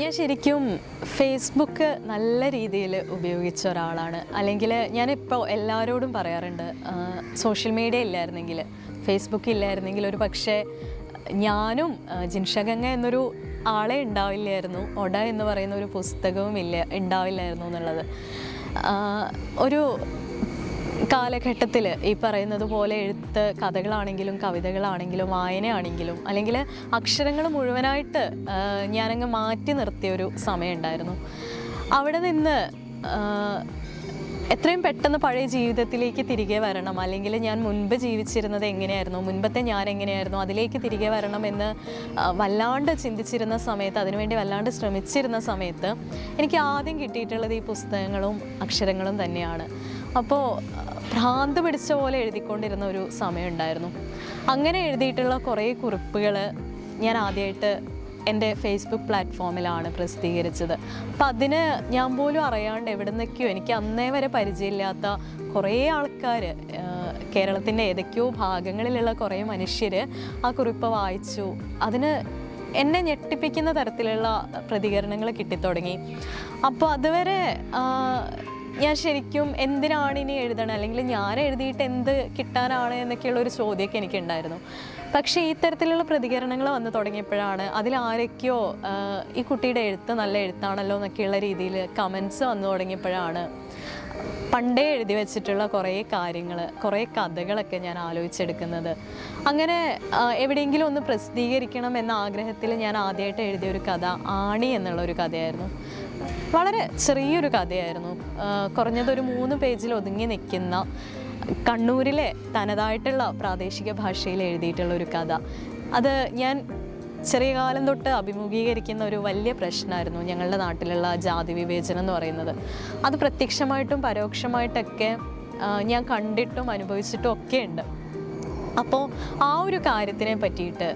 ഞാൻ ശരിക്കും ഫേസ്ബുക്ക് നല്ല രീതിയിൽ ഉപയോഗിച്ച ഒരാളാണ്. അല്ലെങ്കിൽ ഞാനിപ്പോൾ എല്ലാവരോടും പറയാറുണ്ട് സോഷ്യൽ മീഡിയ ഇല്ലായിരുന്നെങ്കിൽ ഫേസ്ബുക്ക് ഇല്ലായിരുന്നെങ്കിൽ ഒരു പക്ഷേ ഞാനും ജിൻഷഗംഗ എന്നൊരു ആളെ ഉണ്ടാവില്ലായിരുന്നു. ഒട എന്ന് പറയുന്ന ഒരു പുസ്തകവും ഇല്ല ഉണ്ടാവില്ലായിരുന്നു എന്നുള്ളത്. ഒരു കാലഘട്ടത്തിൽ ഈ പറയുന്നത് പോലെ എഴുത്ത് കഥകളാണെങ്കിലും കവിതകളാണെങ്കിലും വായനയാണെങ്കിലും അല്ലെങ്കിൽ അക്ഷരങ്ങൾ മുഴുവനായിട്ട് ഞാനങ്ങ് മാറ്റി നിർത്തിയ ഒരു സമയമുണ്ടായിരുന്നു അവിടെ നിന്ന് എത്രയും പെട്ടെന്ന് പഴയ ജീവിതത്തിലേക്ക് തിരികെ വരണം. അല്ലെങ്കിൽ ഞാൻ മുൻപ് ജീവിച്ചിരുന്നത് എങ്ങനെയായിരുന്നു? മുൻപത്തെ ഞാൻ എങ്ങനെയായിരുന്നു? അതിലേക്ക് തിരികെ വരണം എന്ന് വല്ലാണ്ട് ചിന്തിച്ചിരുന്ന സമയത്ത് അതിനുവേണ്ടി വല്ലാണ്ട് ശ്രമിച്ചിരുന്ന സമയത്ത് എനിക്ക് ആദ്യം കിട്ടിയിട്ടുള്ളത് ഈ പുസ്തകങ്ങളും അക്ഷരങ്ങളും തന്നെയാണ്. അപ്പോൾ ഭ്രാന്ത് പിടിച്ച പോലെ എഴുതിക്കൊണ്ടിരുന്ന ഒരു സമയം ഉണ്ടായിരുന്നു അങ്ങനെ എഴുതിയിട്ടുള്ള കുറേ കുറിപ്പുകൾ ഞാൻ ആദ്യമായിട്ട് എന്റെ ഫേസ്ബുക്ക് പ്ലാറ്റ്ഫോമിലാണ് പ്രസിദ്ധീകരിച്ചത്. അപ്പം അതിന് ഞാൻ പോലും അറിയാണ്ട് എവിടെ നിന്നൊക്കെയോ എനിക്ക് അന്നേ വരെ പരിചയമില്ലാത്ത കുറേ ആൾക്കാർ കേരളത്തിന്റെ ഏതൊക്കെയോ ഭാഗങ്ങളിലുള്ള കുറേ മനുഷ്യർ ആ കുറിപ്പ് വായിച്ചു. അതിന് എന്നെ ഞെട്ടിപ്പിക്കുന്ന തരത്തിലുള്ള പ്രതികരണങ്ങൾ കിട്ടിത്തുടങ്ങി. അപ്പോൾ അതുവരെ ഞാൻ ശരിക്കും എന്തിനാണ് ഇനി എഴുതണം? അല്ലെങ്കിൽ ഞാൻ എഴുതിയിട്ട് എന്ത് കിട്ടാനാണ് എന്നൊക്കെയുള്ള ഒരു ചോദ്യമൊക്കെ എനിക്കുണ്ടായിരുന്നു. പക്ഷേ ഈ തരത്തിലുള്ള പ്രതികരണങ്ങൾ വന്നു തുടങ്ങിയപ്പോഴാണ് അതിൽ ആരൊക്കെയോ ഈ കുട്ടിയുടെ എഴുത്ത് നല്ല എഴുത്താണല്ലോ എന്നൊക്കെയുള്ള രീതിയിൽ കമൻസ് വന്നു തുടങ്ങിയപ്പോഴാണ് പണ്ടേ എഴുതി വെച്ചിട്ടുള്ള കുറേ കാര്യങ്ങൾ കുറേ കഥകളൊക്കെ ഞാൻ ആലോചിച്ചെടുക്കുന്നത്. അങ്ങനെ എവിടെയെങ്കിലും ഒന്ന് പ്രസിദ്ധീകരിക്കണം എന്ന ആഗ്രഹത്തിൽ ഞാൻ ആദ്യമായിട്ട് എഴുതിയ ഒരു കഥ ആണി എന്നുള്ള ഒരു കഥയായിരുന്നു. വളരെ ചെറിയൊരു കഥയായിരുന്നു. കുറഞ്ഞതൊരു മൂന്ന് പേജിൽ ഒതുങ്ങി നിൽക്കുന്ന കണ്ണൂരിലെ തനതായിട്ടുള്ള പ്രാദേശിക ഭാഷയിൽ എഴുതിയിട്ടുള്ള ഒരു കഥ. അത് ഞാൻ ചെറിയ കാലം തൊട്ട് അഭിമുഖീകരിക്കുന്ന ഒരു വലിയ പ്രശ്നമായിരുന്നു ഞങ്ങളുടെ നാട്ടിലുള്ള ജാതി വിവേചനം എന്ന് പറയുന്നത്. അത് പ്രത്യക്ഷമായിട്ടും പരോക്ഷമായിട്ടൊക്കെ ഞാൻ കണ്ടിട്ടും അനുഭവിച്ചിട്ടും ഒക്കെ ഉണ്ട് അപ്പോൾ ആ ഒരു കാര്യത്തിനെ പറ്റിയിട്ട്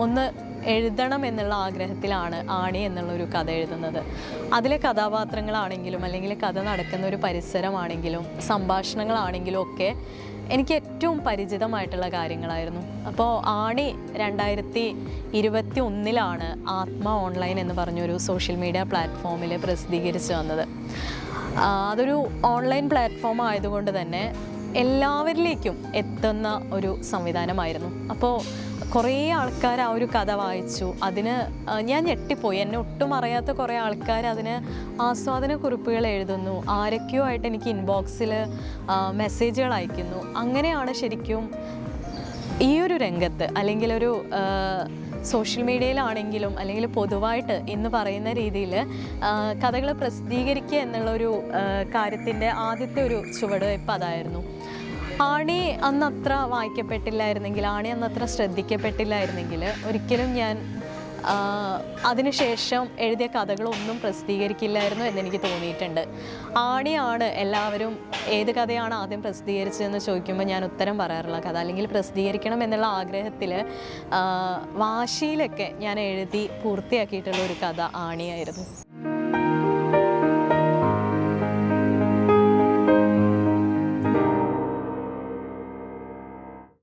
ഒന്ന് എഴുതണം എന്നുള്ള ആഗ്രഹത്തിലാണ് ആണി എന്നുള്ളൊരു കഥ എഴുതുന്നത്. അതിലെ കഥാപാത്രങ്ങളാണെങ്കിലും അല്ലെങ്കിൽ കഥ നടക്കുന്ന ഒരു പരിസരമാണെങ്കിലും സംഭാഷണങ്ങളാണെങ്കിലും ഒക്കെ എനിക്ക് ഏറ്റവും പരിചിതമായിട്ടുള്ള കാര്യങ്ങളായിരുന്നു. അപ്പോൾ ആണി രണ്ടായിരത്തി ഇരുപത്തി ഒന്നിലാണ് ആത്മ ഓൺലൈൻ എന്ന് പറഞ്ഞൊരു സോഷ്യൽ മീഡിയ പ്ലാറ്റ്ഫോമിൽ പ്രസിദ്ധീകരിച്ച് വന്നത്. അതൊരു ഓൺലൈൻ പ്ലാറ്റ്ഫോം ആയതുകൊണ്ട് തന്നെ എല്ലാവരിലേക്കും എത്തുന്ന ഒരു സംവിധാനമായിരുന്നു. അപ്പോൾ കുറേ ആൾക്കാർ ആ ഒരു കഥ വായിച്ചു. അതിന് ഞാൻ ഞെട്ടിപ്പോയി. എന്നെ ഒട്ടും അറിയാത്ത കുറേ ആൾക്കാർ അതിന് ആസ്വാദന കുറിപ്പുകൾ എഴുതുന്നു. ആരൊക്കെയോ ആയിട്ട് എനിക്ക് ഇൻബോക്സിൽ മെസ്സേജുകൾ അയക്കുന്നു. അങ്ങനെയാണ് ശരിക്കും ഈ ഒരു രംഗത്ത് അല്ലെങ്കിൽ ഒരു സോഷ്യൽ മീഡിയയിലാണെങ്കിലും അല്ലെങ്കിൽ പൊതുവായിട്ട് ഇന്ന് പറയുന്ന രീതിയിൽ കഥകൾ പ്രസിദ്ധീകരിക്കുക എന്നുള്ളൊരു കാര്യത്തിന്റെ ആദ്യത്തെ ഒരു ചുവടുവയ്പ് അതായിരുന്നു. ആണി അന്ന് അത്ര വായിക്കപ്പെട്ടില്ലായിരുന്നെങ്കിൽ ആണി അന്ന് അത്ര ശ്രദ്ധിക്കപ്പെട്ടില്ലായിരുന്നെങ്കിൽ ഒരിക്കലും ഞാൻ അതിനുശേഷം എഴുതിയ കഥകളൊന്നും പ്രസിദ്ധീകരിക്കില്ലായിരുന്നു എന്നെനിക്ക് തോന്നിയിട്ടുണ്ട്. ആണിയാണ് എല്ലാവരും ഏത് കഥയാണ് ആദ്യം പ്രസിദ്ധീകരിച്ചതെന്ന് ചോദിക്കുമ്പോൾ ഞാൻ ഉത്തരം പറയാറുള്ള കഥ. അല്ലെങ്കിൽ പ്രസിദ്ധീകരിക്കണം എന്നുള്ള ആഗ്രഹത്തിൽ വാശിയിലൊക്കെ ഞാൻ എഴുതി പൂർത്തിയാക്കിയിട്ടുള്ള ഒരു കഥ ആണിയായിരുന്നു.